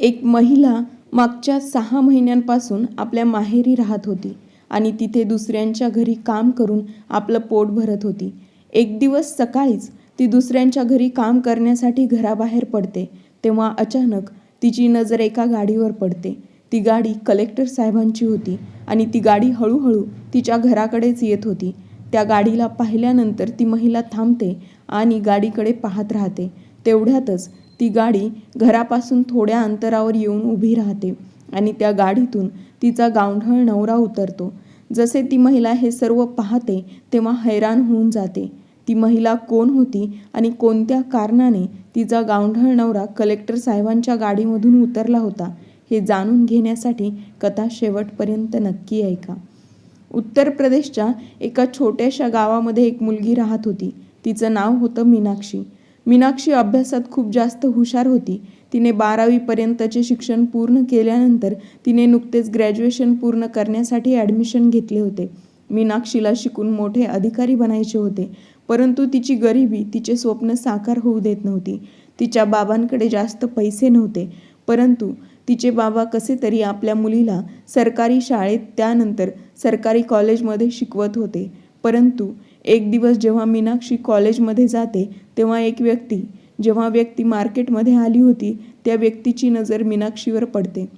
एक महिला मागच्या सहा महिन्यांपासून आपल्या माहेरी राहत होती आणि तिथे दुसऱ्यांच्या घरी काम करून आपलं पोट भरत होती. एक दिवस सकाळीच ती दुसऱ्यांच्या घरी काम करण्यासाठी घराबाहेर पडते तेव्हा अचानक तिची नजर एका गाडीवर पडते. ती गाडी कलेक्टर साहेबांची होती आणि ती गाडी हळूहळू तिच्या घराकडेच येत होती. त्या गाडीला पाहिल्यानंतर ती महिला थांबते आणि गाडीकडे पाहत राहते. तेवढ्यातच ती गाडी घरापासून थोड्या अंतरावर येऊन उभी राहते आणि त्या गाडीतून तिचा गावढळ नवरा उतरतो. जसे ती महिला हे सर्व पाहते तेव्हा हैराण होऊन जाते. ती महिला कोण होती आणि कोणत्या कारणाने तिचा गावढळ नवरा कलेक्टर साहेबांच्या गाडीमधून उतरला होता हे जाणून घेण्यासाठी कथा शेवटपर्यंत नक्की ऐका. उत्तर प्रदेशच्या एका छोट्याशा गावामध्ये एक मुलगी राहत होती. तिचं नाव होतं मीनाक्षी. मीनाक्षी अभ्यासात खूप जास्त हुशार होती. तिने बारावीपर्यंतचे शिक्षण पूर्ण केल्यानंतर तिने नुकतेच ग्रॅज्युएशन पूर्ण करण्यासाठी ॲडमिशन घेतले होते. मीनाक्षीला शिकून मोठे अधिकारी बनायचे होते. परंतु तिची गरिबी तिचे स्वप्न साकार होऊ देत नव्हती. तिच्या बाबांकडे जास्त पैसे नव्हते. परंतु तिचे बाबा कसे तरी आपल्या मुलीला सरकारी शाळेत त्यानंतर सरकारी कॉलेजमध्ये शिकवत होते. परंतु एक दिवस जेव्हा मीनाक्षी कॉलेजमध्ये जाते तेव्हा एक व्यक्ती जेव्हा व्यक्ती मार्केटमध्ये आली होती त्या व्यक्तीची नजर मीनाक्षीवर पडते.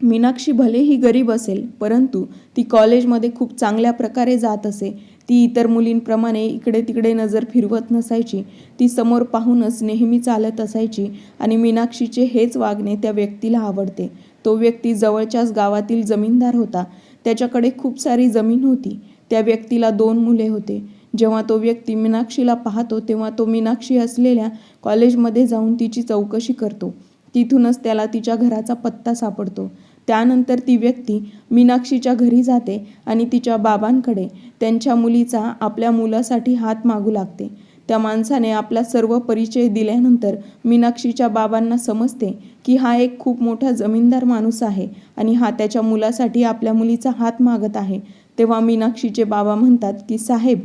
मीनाक्षी भलेही गरीब असेल परंतु ती कॉलेजमध्ये खूप चांगल्या प्रकारे जात असे. ती इतर मुलींप्रमाणे इकडे तिकडे नजर फिरवत नसायची. ती समोर पाहूनच नेहमी चालत असायची आणि मीनाक्षीचे हेच वागणे त्या व्यक्तीला आवडते. तो व्यक्ती जवळच्याच गावातील जमीनदार होता. त्याच्याकडे खूप सारी जमीन होती. त्या व्यक्तीला दोन मुले होते. जेव्हा तो व्यक्ती मीनाक्षीला पाहतो तेव्हा तो मीनाक्षी असलेल्या कॉलेजमध्ये जाऊन तिची चौकशी करतो. तिथूनच त्याला तिच्या घराचा पत्ता सापडतो. त्यानंतर ती व्यक्ती मीनाक्षीच्या घरी जाते आणि तिच्या बाबांकडे त्यांच्या मुलीचा आपल्या मुलासाठी हात मागू लागते. त्या माणसाने आपला सर्व परिचय दिल्यानंतर मीनाक्षीच्या बाबांना समजते की हा एक खूप मोठा जमीनदार माणूस आहे आणि हा त्याच्या मुलासाठी आपल्या मुलीचा हात मागत आहे. तेव्हा मीनाक्षीचे बाबा म्हणतात की साहेब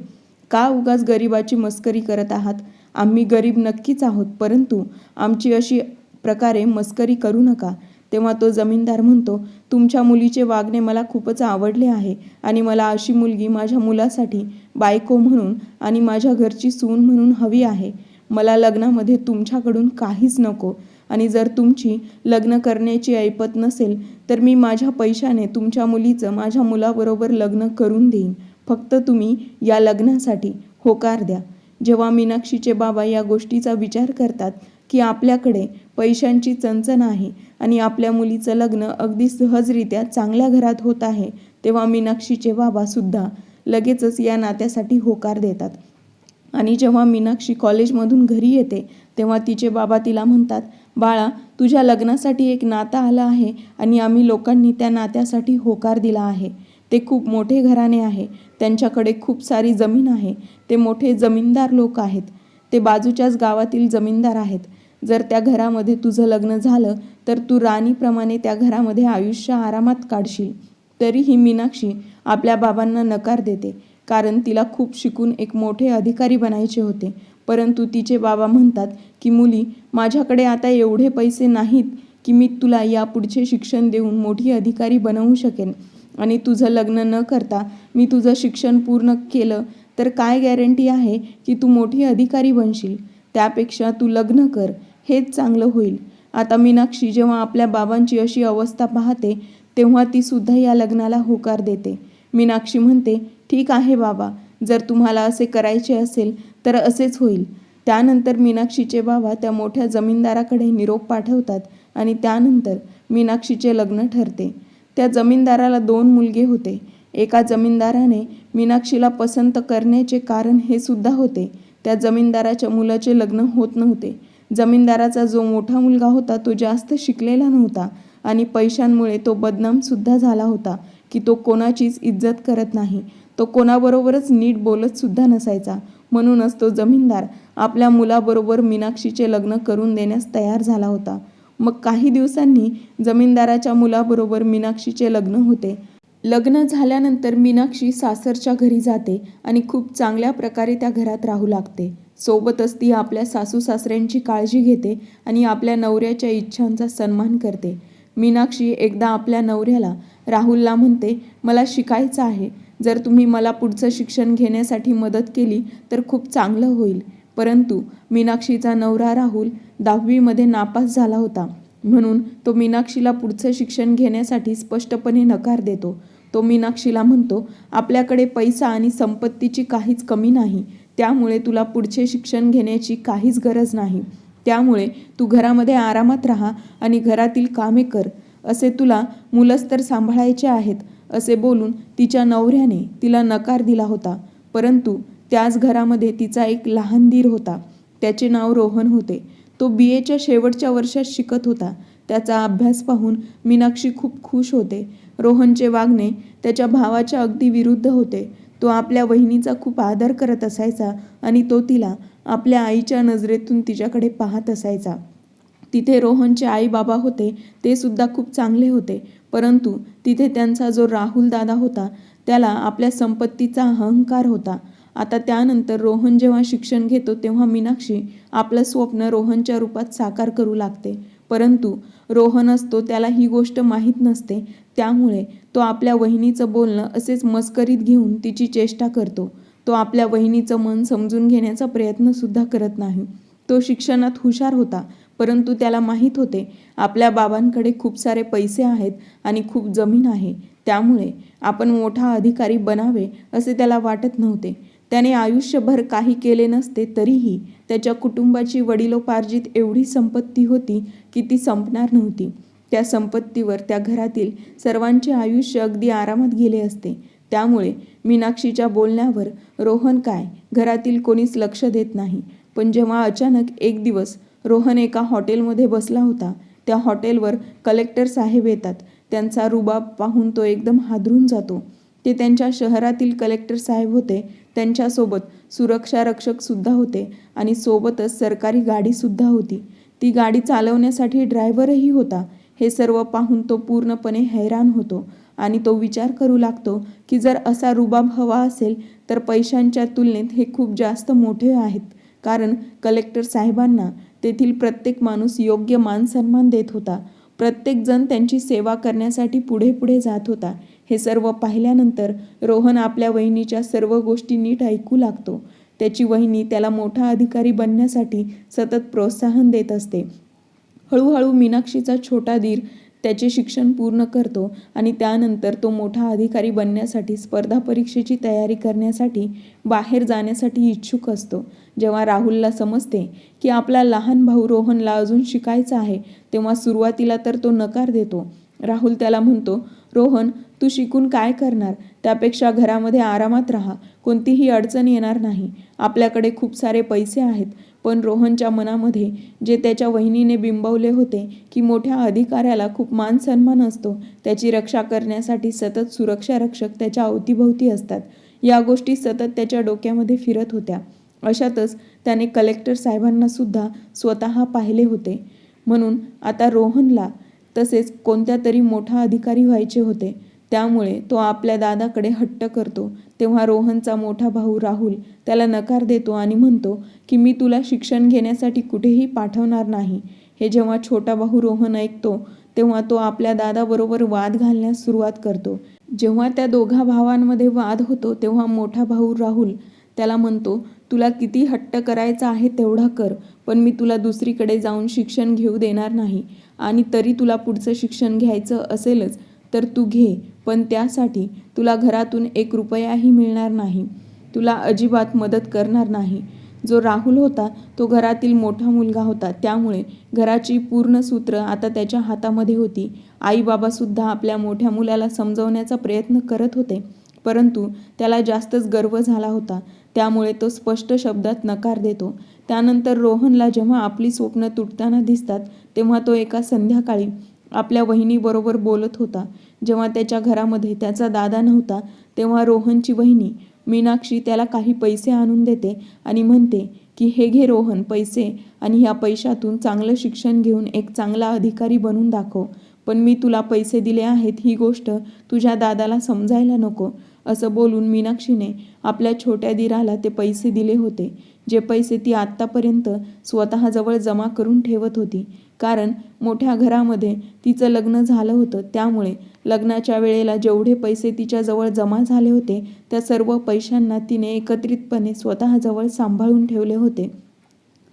का उगाच गरिबाची मस्करी करत आहात? आम्ही गरीब नक्कीच आहोत परंतु आमची अशी प्रकारे मस्करी करू नका. तेव्हा तो जमीनदार म्हणतो तुमच्या मुलीचे वागणे मला खूपच आवडले आहे आणि मला अशी मुलगी माझ्या मुलासाठी बायको म्हणून आणि माझ्या घरची सून म्हणून हवी आहे. मला लग्नामध्ये तुमच्याकडून काहीच नको आणि जर तुमची लग्न करण्याची ऐपत नसेल तर मी माझ्या पैशाने तुमच्या मुलीचं माझ्या मुलाबरोबर लग्न करून देईन. फक्त तुम्ही या लग्नासाठी होकार द्या. जेव्हा मीनाक्षीचे बाबा या गोष्टीचा विचार करतात की आपल्याकडे पैशांची चणचण आहे आणि आपल्या मुलीचं लग्न अगदी सहजरित्या चांगल्या घरात होत आहे तेव्हा मीनाक्षीचे बाबासुद्धा लगेचच या नात्यासाठी होकार देतात. आणि जेव्हा मीनाक्षी कॉलेजमधून घरी येते तेव्हा तिचे बाबा तिला म्हणतात बाळा तुझ्या लग्नासाठी एक नातं आलं आहे आणि आम्ही लोकांनी त्या नात्यासाठी होकार दिला आहे. ते खूप मोठे घराणे आहे. त्यांच्याकडे खूप सारी जमीन आहे. ते मोठे जमीनदार लोक आहेत. ते बाजूच्याच गावातील जमीनदार आहेत. जर त्या घरामध्ये तुझं लग्न झालं तर तू राणीप्रमाणे त्या घरामध्ये आयुष्य आरामात काढशील. तरीही मीनाक्षी आपल्या बाबांना नकार देते. कारण तिला खूप शिकून एक मोठे अधिकारी बनायचे होते. परंतु तिचे बाबा म्हणतात की मुली माझ्याकडे आता एवढे पैसे नाहीत की मी तुला यापुढचे शिक्षण देऊन मोठी अधिकारी बनवू शकेन. आणि तुझं लग्न न करता मी तुझं शिक्षण पूर्ण केलं तर काय गॅरंटी आहे की तू मोठी अधिकारी बनशील? त्यापेक्षा तू लग्न कर हेच चांगलं होईल. आता मीनाक्षी जेव्हा आपल्या बाबांची अशी अवस्था पाहते तेव्हा ती सुद्धा या लग्नाला होकार देते. मीनाक्षी म्हणते ठीक आहे बाबा जर तुम्हाला असे करायचे असेल तर असेच होईल. त्यानंतर मीनाक्षीचे बाबा त्या मोठ्या जमीनदाराकडे निरोप पाठवतात आणि त्यानंतर मीनाक्षीचे लग्न ठरते. त्या जमीनदाराला दोन मुलगे होते. एका जमीनदाराने मीनाक्षीला पसंत करण्याचे कारण हे सुद्धा होते. त्या जमीनदाराच्या मुलाचे लग्न होत नव्हते. जमीनदाराचा जो मोठा मुलगा होता तो जास्त शिकलेला नव्हता आणि पैशांमुळे तो बदनामसुद्धा झाला होता की तो कोणाचीच इज्जत करत नाही. तो कोणाबरोबरच नीट बोलतसुद्धा नसायचा. म्हणूनच तो जमीनदार आपल्या मुलाबरोबर मीनाक्षीचे लग्न करून देण्यास तयार झाला होता. मग काही दिवसांनी जमीनदाराच्या मुलाबरोबर मीनाक्षीचे लग्न होते. लग्न झाल्यानंतर मीनाक्षी सासरच्या घरी जाते आणि खूप चांगल्या प्रकारे त्या घरात राहू लागते. सोबतच ती आपल्या सासू सासऱ्यांची काळजी घेते आणि आपल्या नवऱ्याच्या इच्छांचा सन्मान करते. मीनाक्षी एकदा आपल्या नवऱ्याला राहुलला म्हणते मला शिकायचं आहे. जर तुम्ही मला पुढचं शिक्षण घेण्यासाठी मदत केली तर खूप चांगलं होईल. परंतु मीनाक्षीचा नवरा राहुल दहावीमध्ये नापास झाला होता. म्हणून तो मीनाक्षीला पुढचं शिक्षण घेण्यासाठी स्पष्टपणे नकार देतो. तो मीनाक्षीला म्हणतो आपल्याकडे पैसा आणि संपत्तीची काहीच कमी नाही. त्यामुळे तुला पुढचे शिक्षण घेण्याची काहीच गरज नाही. त्यामुळे तू घरामध्ये आरामात राहा आणि घरातील कामे कर. असे तुला मुलंच तर सांभाळायचे आहेत. असे बोलून तिच्या नवऱ्याने तिला नकार दिला होता. परंतु त्याच घरामध्ये तिचा एक लहान दीर होता. त्याचे नाव रोहन होते. तो बी. एच्या शेवटच्या वर्षात शिकत होता. त्याचा अभ्यास पाहून मीनाक्षी खूप खुश होते. रोहनचे वागणे त्याच्या भावाच्या अगदी विरुद्ध होते. तो आपल्या वहिनीचा खूप आदर करत असायचा आणि तो तिला आपल्या आईच्या नजरेतून तिच्याकडे पाहत असायचा. तिथे रोहनचे आई बाबा होते ते सुद्धा खूप चांगले होते. परंतु तिथे त्यांचा जो राहुल दादा होता त्याला आपल्या संपत्तीचा अहंकार होता. आता त्यानंतर रोहन जेव्हा शिक्षण घेतो तेव्हा मीनाक्षी आपलं स्वप्न रोहनच्या रूपात साकार करू लागते. परंतु रोहन असतो त्याला ही गोष्ट माहीत नसते. त्यामुळे तो आपल्या वहिनीचं बोलणं असेच मस्करीत घेऊन तिची चेष्टा करतो. तो आपल्या वहिनीचं मन समजून घेण्याचा प्रयत्नसुद्धा करत नाही. तो शिक्षणात हुशार होता परंतु त्याला माहीत होते आपल्या बाबांकडे खूप सारे पैसे आहेत आणि खूप जमीन आहे. त्यामुळे आपण मोठा अधिकारी बनावे असे त्याला वाटत नव्हते. त्याने आयुष्यभर काही केले नसते तरीही त्याच्या कुटुंबाची वडिलोपार्जित एवढी संपत्ती होती की ती संपणार नव्हती. त्या संपत्तीवर त्या घरातील सर्वांचे आयुष्य अगदी आरामात गेले असते. त्यामुळे मीनाक्षीच्या बोलण्यावर रोहन काय? घरातील कोणीच लक्ष देत नाही. पण जेव्हा अचानक एक दिवस रोहन एका हॉटेलमध्ये बसला होता त्या हॉटेलवर कलेक्टर साहेब येतात. त्यांचा रुबाब पाहून तो एकदम हादरून जातो. ते त्यांच्या शहरातील कलेक्टर साहेब होते. त्यांच्यासोबत सुरक्षारक्षकसुद्धा होते आणि सोबतच सरकारी गाडीसुद्धा होती. ती गाडी चालवण्यासाठी ड्रायव्हरही होता. हे सर्व पाहून तो पूर्णपणे हैराण होतो आणि तो विचार करू लागतो की जर असा रुबाब हवा असेल तर पैशांच्या तुलनेत हे खूप जास्त मोठे आहेत. कारण कलेक्टर साहेबांना तेथील प्रत्येक माणूस योग्य मान सन्मान देत होता. प्रत्येकजण त्यांची सेवा करण्यासाठी पुढे पुढे जात होता. हे सर्व पाहिल्यानंतर रोहन आपल्या वहिनीच्या सर्व गोष्टी नीट ऐकू लागतो. त्याची वहिनी त्याला मोठा अधिकारी बनण्यासाठी सतत प्रोत्साहन देत असते. हळूहळू मीनाक्षीचा छोटा दीर त्याचे शिक्षण पूर्ण करतो आणि त्यानंतर तो मोठा अधिकारी बनण्यासाठी स्पर्धा परीक्षेची तयारी करण्यासाठी बाहेर जाण्यासाठी इच्छुक असतो. जेव्हा राहुलला समजते की आपला लहान भाऊ रोहनला अजून शिकायचं आहे तेव्हा सुरुवातीला तर तो नकार देतो. राहुल त्याला म्हणतो रोहन तू शिकून काय करणार? त्यापेक्षा घरामध्ये आरामात राहा. कोणतीही अडचण येणार नाही. आपल्याकडे खूप सारे पैसे आहेत. पण रोहनच्या मनामध्ये जे त्याच्या वहिनीने बिंबवले होते की मोठ्या अधिकाऱ्याला खूप मान सन्मान असतो त्याची रक्षा करण्यासाठी सतत सुरक्षा रक्षक त्याच्या अवतीभोवती असतात. या गोष्टी सतत त्याच्या डोक्यामध्ये फिरत होत्या. अशातच त्याने कलेक्टर साहेबांना सुद्धा स्वतः पाहिले होते. म्हणून आता रोहनला तसेच कोणत्या तरी मोठा अधिकारी व्हायचे होते त्यामुळे तो आपल्या दादाकडे हट्ट करतो. तेव्हा रोहनचा मोठा भाऊ राहुल त्याला नकार देतो आणि म्हणतो की मी तुला शिक्षण घेण्यासाठी कुठेही पाठवणार नाही. हे जेव्हा छोटा भाऊ रोहन ऐकतो तेव्हा तो आपल्या दादाबरोबर वाद घालण्यास सुरुवात करतो. जेव्हा त्या दोघा भावांमध्ये वाद होतो तेव्हा मोठा भाऊ राहुल त्याला म्हणतो तुला किती हट्ट करायचा आहे तेवढा कर पण मी तुला दुसरीकडे जाऊन शिक्षण घेऊ देणार नाही. आणि तरी तुला पुढचं शिक्षण घ्यायचं असेलच तर तू घे. पण त्यासाठी तुला घरातून एक रुपयाही मिळणार नाही. तुला अजिबात मदत करणार नाही. जो राहुल होता तो घरातील मोठा मुलगा होता. त्यामुळे घराची पूर्ण सूत्र आता त्याच्या हातामध्ये होती. आई बाबासुद्धा आपल्या मोठ्या मुलाला समजवण्याचा प्रयत्न करत होते. परंतु त्याला जास्तच गर्व झाला होता. त्यामुळे तो स्पष्ट शब्दात नकार देतो. त्यानंतर रोहनला जेव्हा आपली स्वप्न तुटताना दिसतात तेव्हा तो एका संध्याकाळी आपल्या वहिनीबरोबर बोलत होता. जेव्हा त्याच्या घरामध्ये त्याचा दादा नव्हता तेव्हा रोहनची वहिनी मीनाक्षी त्याला काही पैसे आणून देते आणि म्हणते की हे घे रोहन पैसे आणि ह्या पैशातून चांगलं शिक्षण घेऊन एक चांगला अधिकारी बनून दाखव. पण मी तुला पैसे दिले आहेत ही गोष्ट तुझ्या दादाला समजायला नको. असं बोलून मीनाक्षीने आपल्या छोट्या दिराला ते पैसे दिले होते जे पैसे ती आत्तापर्यंत स्वतःजवळ जमा करून ठेवत होती. कारण मोठ्या घरामध्ये तिचं लग्न झालं होतं त्यामुळे लग्नाच्या वेळेला जेवढे पैसे तिच्याजवळ जमा झाले होते त्या सर्व पैशांना तिने एकत्रितपणे स्वतःजवळ सांभाळून ठेवले होते.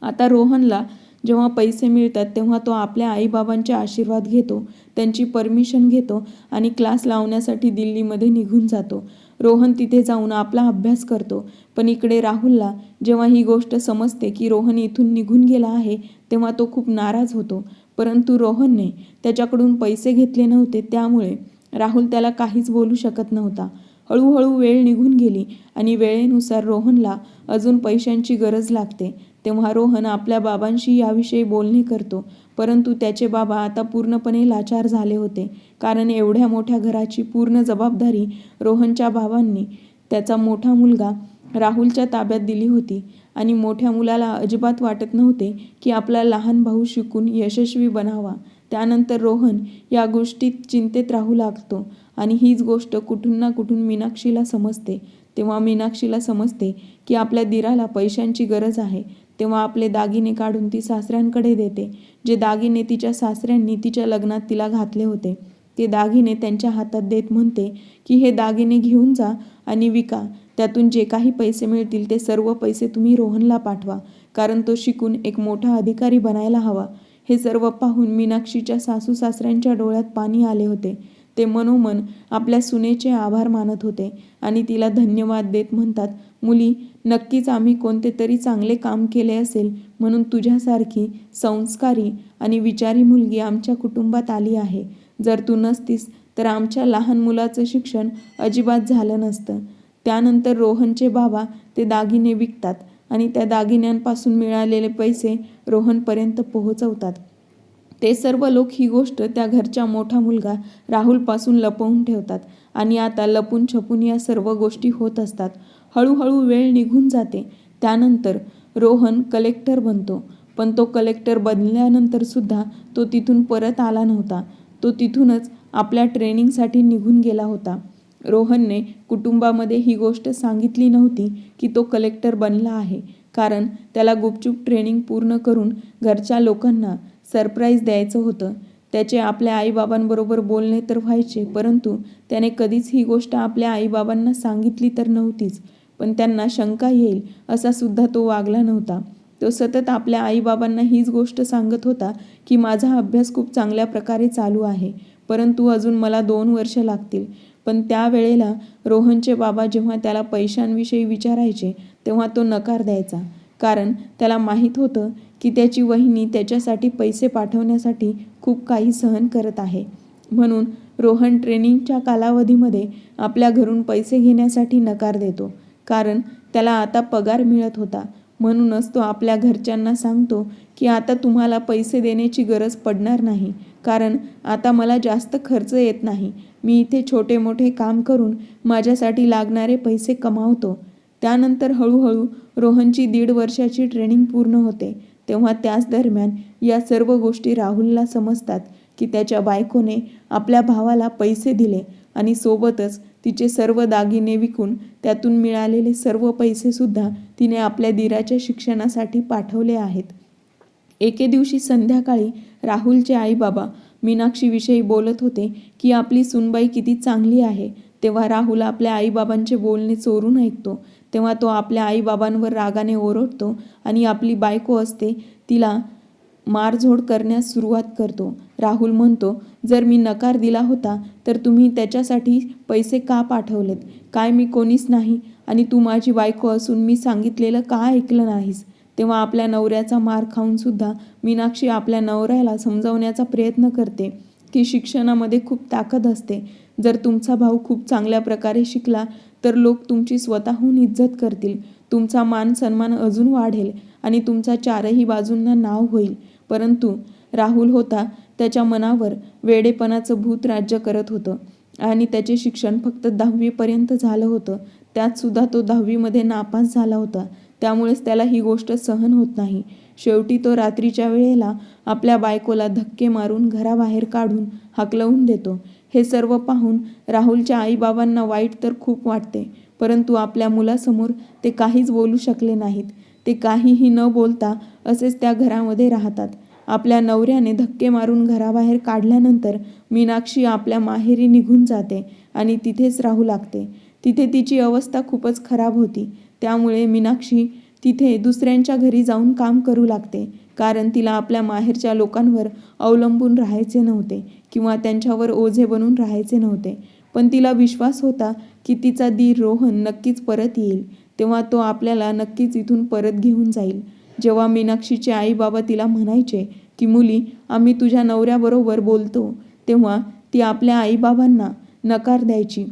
आता रोहनला जेव्हा पैसे मिळतात तेव्हा तो आपल्या आईबाबांचे आशीर्वाद घेतो त्यांची परमिशन घेतो आणि क्लास लावण्यासाठी दिल्लीमध्ये निघून जातो. रोहन तिथे जाऊन आपला अभ्यास करतो. पण इकडे राहुलला जेव्हा ही गोष्ट समजते की रोहन इथून निघून गेला आहे तेव्हा तो खूप नाराज होतो. परंतु रोहनने त्याच्याकडून पैसे घेतले नव्हते त्यामुळे राहुल त्याला काहीच बोलू शकत नव्हता. हळूहळू वेळ निघून गेली आणि वेळेनुसार रोहनला अजून पैशांची गरज लागते. तेव्हा रोहन आपल्या बाबांशी याविषयी बोलणे करतो. परंतु त्याचे बाबा आता पूर्णपणे लाचार झाले होते. कारण एवढ्या मोठ्या घराची पूर्ण जबाबदारी रोहनच्या बाबांनी त्याचा मोठा मुलगा राहुलच्या ताब्यात दिली होती. आणि मोठ्या मुलाला अजिबात वाटत नव्हते की आपला लहान भाऊ शिकून यशस्वी बनावा. त्यानंतर रोहन या गोष्टीत चिंतेत राहू लागतो. आणि हीच गोष्ट कुठून ना कुठून मीनाक्षीला समजते. तेव्हा मीनाक्षीला समजते की आपल्या दिराला पैशांची गरज आहे. तेव्हा आपले दागिने काढून ती सासऱ्यांकडे देते. जे दागिने तिच्या सासऱ्यांनी तिच्या लग्नात तिला घातले होते ते दागिने त्यांच्या हातात देत म्हणते की हे दागिने घेऊन जा आणि विका. त्यातून जे काही पैसे मिळतील ते सर्व पैसे तुम्ही रोहनला पाठवा कारण तो शिकून एक मोठा अधिकारी बनायला हवा. हे सर्व पाहून मीनाक्षीच्या सासू सासऱ्यांच्या डोळ्यात पाणी आले होते. ते मनोमन आपल्या सुनेचे आभार मानत होते आणि तिला धन्यवाद देत म्हणतात मुली नक्कीच आम्ही कोणते तरी चांगले काम केले असेल म्हणून तुझ्यासारखी संस्कारी आणि विचारी मुलगी आमच्या कुटुंबात आली आहे. जर तू नसतीस तर आमच्या लहान मुलाचं शिक्षण अजिबात झालं नसतं. त्यानंतर रोहनचे बाबा ते दागिने विकतात आणि त्या दागिन्यांपासून मिळालेले पैसे रोहनपर्यंत पोहोचवतात. ते सर्व लोक ही गोष्ट त्या घरच्या मोठा मुलगा राहुलपासून लपवून ठेवतात आणि आता लपून छपून या सर्व गोष्टी होत असतात. हळूहळू वेळ निघून जाते. त्यानंतर रोहन कलेक्टर बनतो. पण तो कलेक्टर बनल्यानंतर सुद्धा तो तिथून परत आला नव्हता. तो तिथूनच आपल्या ट्रेनिंगसाठी निघून गेला होता. रोहनने कुटुंबामध्ये ही गोष्ट सांगितली नव्हती की तो कलेक्टर बनला आहे. कारण त्याला गुपचूप ट्रेनिंग पूर्ण करून घरच्या लोकांना सरप्राईज द्यायचं होतं. त्याचे आपल्या आईबाबांबरोबर बोलणे तर व्हायचे परंतु त्याने कधीच ही गोष्ट आपल्या आईबाबांना सांगितली तर नव्हतीच. पण त्यांना शंका येईल असा सुद्धा तो वागला नव्हता. तो सतत आपल्या आईबाबांना हीच गोष्ट सांगत होता की माझा अभ्यास खूप चांगल्या प्रकारे चालू आहे परंतु अजून मला दोन वर्ष लागतील. पण त्यावेळेला रोहनचे बाबा जेव्हा त्याला पैशांविषयी विचारायचे तेव्हा तो नकार द्यायचा. कारण त्याला माहीत होतं की त्याची वहिनी त्याच्यासाठी पैसे पाठवण्यासाठी खूप काही सहन करत आहे. म्हणून रोहन ट्रेनिंगच्या कालावधीमध्ये आपल्या घरून पैसे घेण्यासाठी नकार देतो. कारण त्याला आता पगार मिळत होता. म्हणूनच तो आपल्या घरच्यांना सांगतो की आता तुम्हाला पैसे देण्याची गरज पडणार नाही. कारण आता मला जास्त खर्च येत नाही. मी इथे छोटे मोठे काम करून माझ्यासाठी लागणारे पैसे कमावतो. त्यानंतर हळूहळू रोहनची दीड वर्षाची ट्रेनिंग पूर्ण होते. तेव्हा त्याच दरम्यान या सर्व गोष्टी राहुलला समजतात की त्याच्या बायकोने आपल्या भावाला पैसे दिले आणि सोबतच तिचे सर्व दागिने विकून त्यातून मिळालेले सर्व पैसेसुद्धा तिने आपल्या दिराच्या शिक्षणासाठी पाठवले आहेत. एके दिवशी संध्याकाळी राहुलचे आईबाबा मीनाक्षीविषयी बोलत होते की आपली सुनबाई किती चांगली आहे. तेव्हा राहुल आपल्या आईबाबांचे बोलणे चोरून ऐकतो. तेव्हा तो आपल्या आईबाबांवर रागाने ओरडतो आणि आपली बायको असते तिला मारझोड करण्यास सुरुवात करतो. राहुल म्हणतो जर मी नकार दिला होता तर तुम्ही त्याच्यासाठी पैसे का पाठवलेत? काय मी कोणीच नाही आणि तू माझी बायको असून मी सांगितलेलं का ऐकलं नाहीस तेव्हा आपल्या नवऱ्याचा मार खाऊनसुद्धा मीनाक्षी आपल्या नवऱ्याला समजावण्याचा प्रयत्न करते. की शिक्षणामध्ये खूप ताकद असते. जर तुमचा भाऊ खूप चांगल्या प्रकारे शिकला तर लोक तुमची स्वतःहून इज्जत करतील. तुमचा मान सन्मान अजून वाढेल आणि तुमचा चारही बाजूंना नाव होईल. परंतु राहुल होता त्याच्या मनावर वेडेपणाचं भूत राज्य करत होतं आणि त्याचे शिक्षण फक्त दहावीपर्यंत झालं होतं. त्यातसुद्धा तो दहावीमध्ये नापास झाला होता. त्यामुळेच त्याला ही गोष्ट सहन होत नाही. शेवटी तो रात्रीच्या वेळेला आपल्या बायकोला धक्के मारून घराबाहेर काढून हाकलवून देतो. हे सर्व पाहून राहुलच्या आईबाबांना वाईट तर खूप वाटते परंतु आपल्या मुलासमोर ते काहीच बोलू शकले नाहीत. ते काहीही न बोलता असेच त्या घरामध्ये राहतात. आपल्या नवऱ्याने धक्के मारून घराबाहेर काढल्यानंतर मीनाक्षी आपल्या माहेरी निघून जाते आणि तिथेच राहू लागते. तिथे तिची अवस्था खूपच खराब होती. त्यामुळे मीनाक्षी तिथे दुसऱ्यांच्या घरी जाऊन काम करू लागते. कारण तिला आपल्या माहेरच्या लोकांवर अवलंबून राहायचे नव्हते किंवा त्यांच्यावर ओझे बनून राहायचे नव्हते. पण तिला विश्वास होता की तिचा दीर रोहन नक्कीच परत येईल. तेव्हा तो आपल्याला नक्कीच इथून परत घेऊन जाईल. जेव्हा मीनाक्षीचे आई बाबा तिला म्हणायचे की मुली आम्ही तुझ्या नवऱ्याबरोबर बोलतो. तेव्हा ती आपल्या आईबाबांना नकार द्यायची.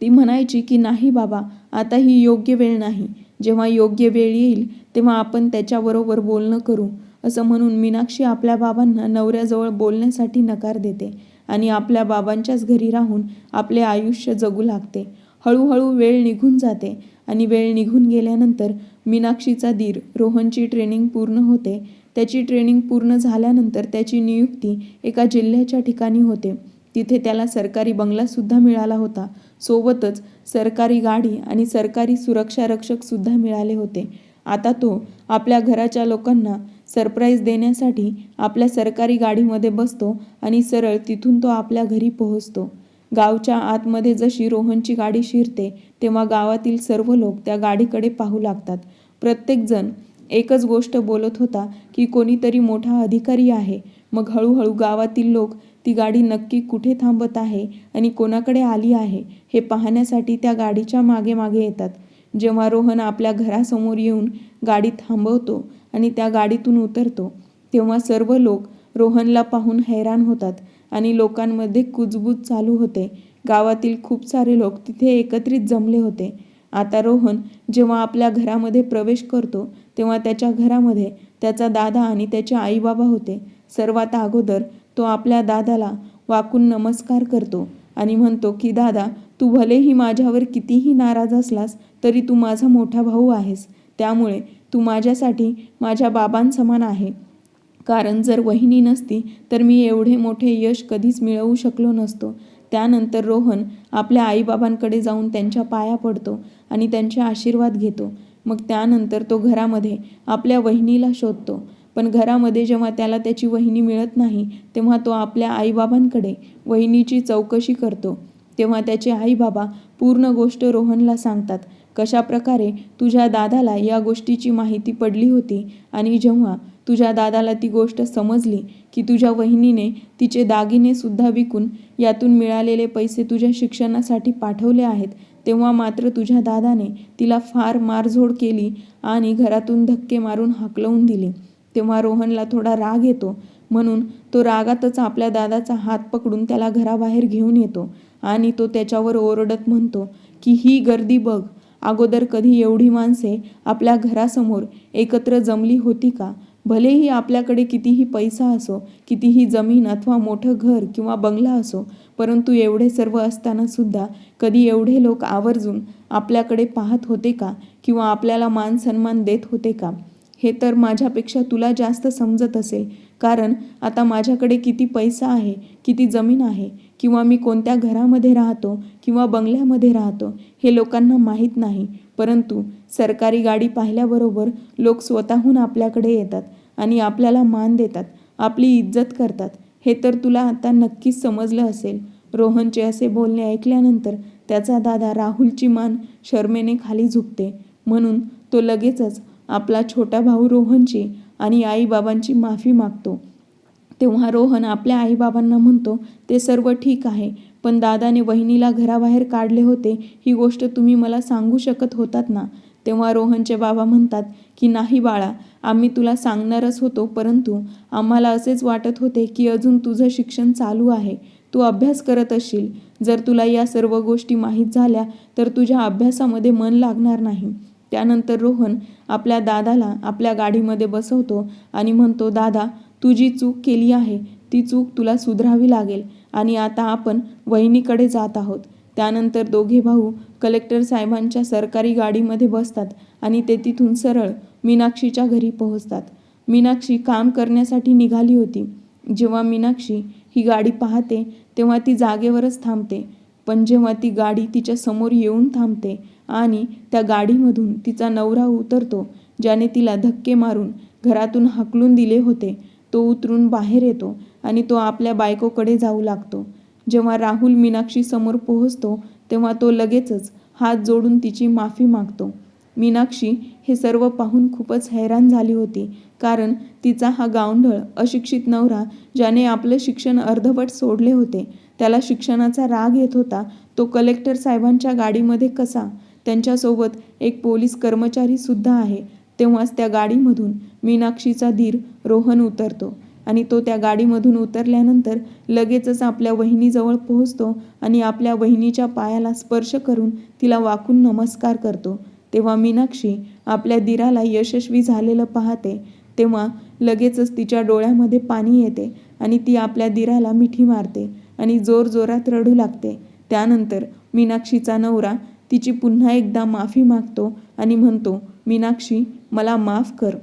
ती म्हणायची की नाही बाबा आता ही योग्य वेळ नाही. जेव्हा योग्य वेळ येईल तेव्हा आपण त्याच्याबरोबर बोलणं करू. असं म्हणून मीनाक्षी आपल्या बाबांना नवऱ्याजवळ बोलण्यासाठी नकार देते आणि आपल्या बाबांच्याच घरी राहून आपले आयुष्य जगू लागते. हळूहळू वेळ निघून जाते आणि वेळ निघून गेल्यानंतर मीनाक्षीचा दीर रोहनची ट्रेनिंग पूर्ण होते. त्याची ट्रेनिंग पूर्ण झाल्यानंतर त्याची नियुक्ती एका जिल्ह्याच्या ठिकाणी होते. तिथे त्याला सरकारी बंगलासुद्धा मिळाला होता. सोबतच सरकारी गाडी आणि सरकारी सुरक्षा रक्षकसुद्धा मिळाले होते. आता तो आपल्या घराच्या लोकांना सरप्राईज देण्यासाठी आपल्या सरकारी गाडीमध्ये बसतो आणि सरळ तिथून तो आपल्या घरी पोहोचतो. गावच्या आतमध्ये जशी रोहनची गाडी शिरते तेव्हा गावातील सर्व लोक त्या गाडीकडे पाहू लागतात. प्रत्येकजण एकच गोष्ट बोलत होता की कोणीतरी मोठा अधिकारी आहे. मग हळूहळू गावातील लोक ती गाडी नक्की कुठे थांबत आहे आणि कोणाकडे आली आहे हे पाहण्यासाठी त्या गाडीच्या मागे मागे येतात. जेव्हा रोहन आपल्या घरासमोर येऊन गाडी थांबवतो आणि त्या गाडीतून उतरतो तेव्हा सर्व लोक रोहनला पाहून हैराण होतात आणि लोकांमध्ये कुजबूज चालू होते. गावातील खूप सारे लोक तिथे एकत्रित जमले होते. आता रोहन जेव्हा आपल्या घरामध्ये प्रवेश करतो तेव्हा त्याच्या घरामध्ये त्याचा दादा आणि त्याचे आईबाबा होते. सर्वात अगोदर तो आपल्या दादाला वाकून नमस्कार करतो आणि म्हणतो की दादा तू भलेही माझ्यावर कितीही नाराज असलास तरी तू माझा मोठा भाऊ आहेस. त्यामुळे तू माझ्यासाठी माझ्या बाबांसमान आहे. कारण जर वहिनी नसती तर मी एवढे मोठे यश कधीच मिळवू शकलो नसतो. त्यानंतर रोहन आपल्या आईबाबांकडे जाऊन त्यांच्या पाया पडतो आणि त्यांचे आशीर्वाद घेतो. मग त्यानंतर तो घरामध्ये आपल्या वहिनीला शोधतो. पण घरामध्ये जेव्हा त्याला त्याची वहिनी मिळत नाही तेव्हा तो आपल्या आईबाबांकडे वहिनीची चौकशी करतो. तेव्हा त्याचे आईबाबा पूर्ण गोष्ट रोहनला सांगतात. कशा प्रकारे तुझ्या दादाला या गोष्टीची माहिती पडली होती आणि जेव्हा तुझ्या दादाला ती गोष्ट समजली की तुझ्या वहिनीने तिचे दागिनेसुद्धा विकून यातून मिळालेले पैसे तुझ्या शिक्षणासाठी पाठवले आहेत तेव्हा मात्र तुझ्या दादाने तिला फार मारझोड केली आणि घरातून धक्के मारून हाकलवून दिले. तेव्हा रोहनला थोडा राग येतो म्हणून तो रागातच आपल्या दादाचा हात पकडून त्याला घराबाहेर घेऊन येतो आणि तो त्याच्यावर ओरडत म्हणतो की ही गर्दी बघ अगोदर कधी एवढी माणसे आपल्या घरासमोर एकत्र जमली होती का? भलेही आपल्याकडे कितीही पैसा असो कितीही जमीन अथवा मोठं घर किंवा बंगला असो परंतु एवढे सर्व असताना सुद्धा कधी एवढे लोक आवर्जून आपल्याकडे पाहत होते का? किंवा आपल्याला मान सन्मान देत होते का? हे तर माझ्यापेक्षा तुला जास्त समजत असेल. कारण आता माझ्याकडे किती पैसा आहे किती जमीन आहे किंवा मी कोणत्या घरामध्ये राहतो किंवा बंगल्यामध्ये राहतो हे लोकांना माहीत नाही. परंतु सरकारी गाडी पाहिल्याबरोबर लोक स्वतःहून आपल्याकडे येतात. आणि आपल्याला मान देतात आपली इज्जत करतात. हे तर तुला आता नक्कीच समजलं असेल. रोहनचे असे बोलणे ऐकल्यानंतर त्याचा दादा राहुलची मान शर्मेने खाली झुकते. म्हणून तो लगेचच आपला छोटा भाऊ रोहनची आणि आईबाबांची माफी मागतो. तेव्हा रोहन आपल्या आईबाबांना म्हणतो ते सर्व ठीक आहे पण दादाने वहिनीला घराबाहेर काढले होते. ही गोष्ट तुम्ही मला सांगू शकत होतात ना? तेव्हा रोहनचे बाबा म्हणतात की नाही बाळा आम्ही तुला सांगणारच होतो परंतु आम्हाला असेच वाटत होते की अजून तुझं शिक्षण चालू आहे. तू अभ्यास करत असशील. जर तुला या सर्व गोष्टी माहीत झाल्या तर तुझ्या अभ्यासामध्ये मन लागणार नाही. त्यानंतर रोहन आपल्या दादाला आपल्या गाडीमध्ये बसवतो आणि म्हणतो दादा तू जी चूक केली आहे ती चूक तुला सुधरावी लागेल आणि आता आपण वहिनीकडे जात आहोत. त्यानंतर दोघे भाऊ कलेक्टर साहेबांच्या सरकारी गाडीमध्ये बसतात आणि ते तिथून सरळ मीनाक्षीच्या घरी पोहोचतात. मीनाक्षी काम करण्यासाठी निघाली होती. जेव्हा मीनाक्षी ही गाडी पाहते तेव्हा ती जागेवरच थांबते. पण जेव्हा ती गाडी तिच्या समोर येऊन थांबते आणि त्या गाडीमधून तिचा नवरा उतरतो ज्याने तिला धक्के मारून घरातून हाकलून दिले होते तो उतरून बाहेर येतो आणि तो आपल्या बायकोकडे जाऊ लागतो. जेव्हा राहुल मीनाक्षी समोर पोहोचतो तेव्हा तो लगेचच हात जोडून तिची माफी मागतो. मीनाक्षी हे सर्व पाहून खूपच हैराण झाली होती. कारण तिचा हा गावंढळ अशिक्षित नवरा ज्याने आपलं शिक्षण अर्धवट सोडले होते त्याला शिक्षणाचा राग येत होता. तो कलेक्टर साहेबांच्या गाडीमध्ये कसा? त्यांच्यासोबत एक पोलीस कर्मचारी सुद्धा आहे. तेव्हाच त्या गाडीमधून मीनाक्षीचा धीर रोहन उतरतो आणि तो त्या गाडीमधून उतरल्यानंतर लगेचच आपल्या वहिनीजवळ पोहोचतो आणि आपल्या वहिनीच्या पायाला स्पर्श करून तिला वाकून नमस्कार करतो. तेव्हा मीनाक्षी आपल्या दिराला यशस्वी झालेलं पाहते. तेव्हा लगेचच तिच्या डोळ्यामध्ये पाणी येते आणि ती आपल्या दिराला मिठी मारते आणि जोरजोरात रडू लागते. त्यानंतर मीनाक्षीचा नवरा तिची पुन्हा एकदा माफी मागतो आणि म्हणतो मीनाक्षी मला माफ कर.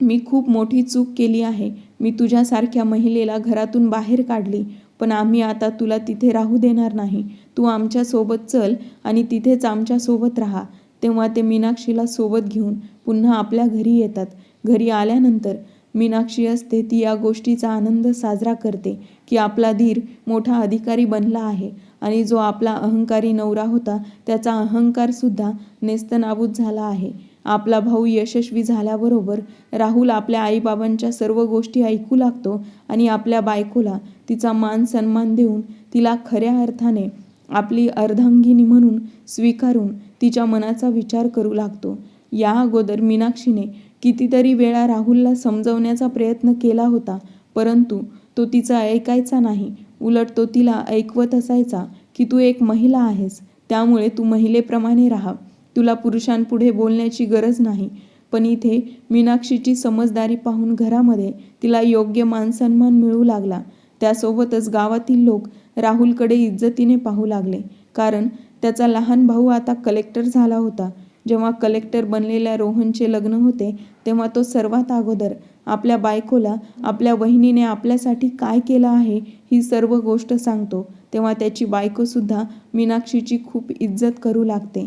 मी खूप मोठी चूक केली आहे. मी तुझ्यासारख्या महिलेला घरातून बाहेर काढली. पण आम्ही आता तुला तिथे राहू देणार नाही. तू आमच्यासोबत चल आणि तिथेच आमच्यासोबत राहा. तेव्हा ते मीनाक्षीला सोबत घेऊन पुन्हा आपल्या घरी येतात. घरी आल्यानंतर मीनाक्षी असते ती या गोष्टीचा आनंद साजरा करते की आपला धीर मोठा अधिकारी बनला आहे आणि जो आपला अहंकारी नवरा होता त्याचा अहंकारसुद्धा नेस्तनाबूत झाला आहे. आपला भाऊ यशस्वी झाल्याबरोबर राहुल आपल्या आईबाबांच्या सर्व गोष्टी ऐकू लागतो आणि आपल्या बायकोला तिचा मान सन्मान देऊन तिला खऱ्या अर्थाने आपली अर्धांगिनी म्हणून स्वीकारून तिच्या मनाचा विचार करू लागतो. या अगोदर मीनाक्षीने कितीतरी वेळा राहुलला समजवण्याचा प्रयत्न केला होता परंतु तो तिचा ऐकायचा नाही. उलट तो तिला ऐकवत असायचा की तू एक महिला आहेस त्यामुळे तू महिलेप्रमाणे राहा. तुला पुरुषांपुढे बोलण्याची गरज नाही. पण इथे मीनाक्षीची समजदारी पाहून घरामध्ये तिला योग्य मानसन्मान मिळू लागला. त्यासोबतच गावातील लोक राहुलकडे इज्जतीने पाहू लागले. कारण त्याचा लहान भाऊ आता कलेक्टर झाला होता. जेव्हा कलेक्टर बनलेल्या रोहनचे लग्न होते तेव्हा तो सर्वात अगोदर आपल्या बायकोला आपल्या वहिनीने आपल्यासाठी काय केलं आहे ही सर्व गोष्ट सांगतो. तेव्हा त्याची बायकोसुद्धा मीनाक्षीची खूप इज्जत करू लागते.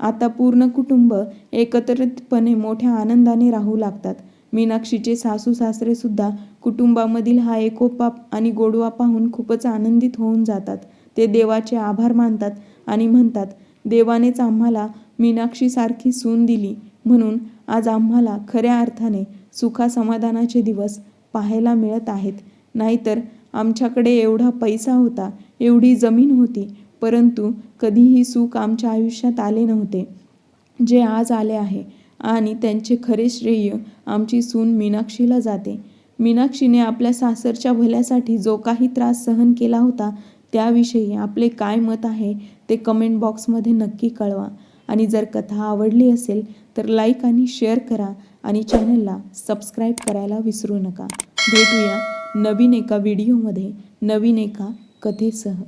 आता पूर्ण कुटुंब एकत्रितपणे मोठ्या आनंदाने राहू लागतात. मीनाक्षीचे सासू सासरेसुद्धा कुटुंबामधील हा एकोपा आणि गोडवा पाहून खूपच आनंदित होऊन जातात. ते देवाचे आभार मानतात आणि म्हणतात देवानेच आम्हाला मीनाक्षीसारखी सून दिली. म्हणून आज आम्हाला खऱ्या अर्थाने सुखा समाधानाचे दिवस पाहायला मिळत आहेत. नाहीतर आमच्याकडे एवढा पैसा होता एवढी जमीन होती परंतु कधीही सुख आमच्या आयुष्यात आले नव्हते. जे आज आले आहे आणि त्यांचे खरे श्रेय आमची सून मीनाक्षीला जाते. मीनाक्षीने आपल्या सासरच्या भल्यासाठी जो काही त्रास सहन केला होता त्याविषयी आपले काय मत आहे ते कमेंट बॉक्समध्ये नक्की कळवा. आणि जर कथा आवडली असेल तर लाईक आणि शेअर करा आणि चॅनलला सबस्क्राईब करायला विसरू नका. भेटूया नवीन एका व्हिडिओमध्ये नवीन एका कथेसह.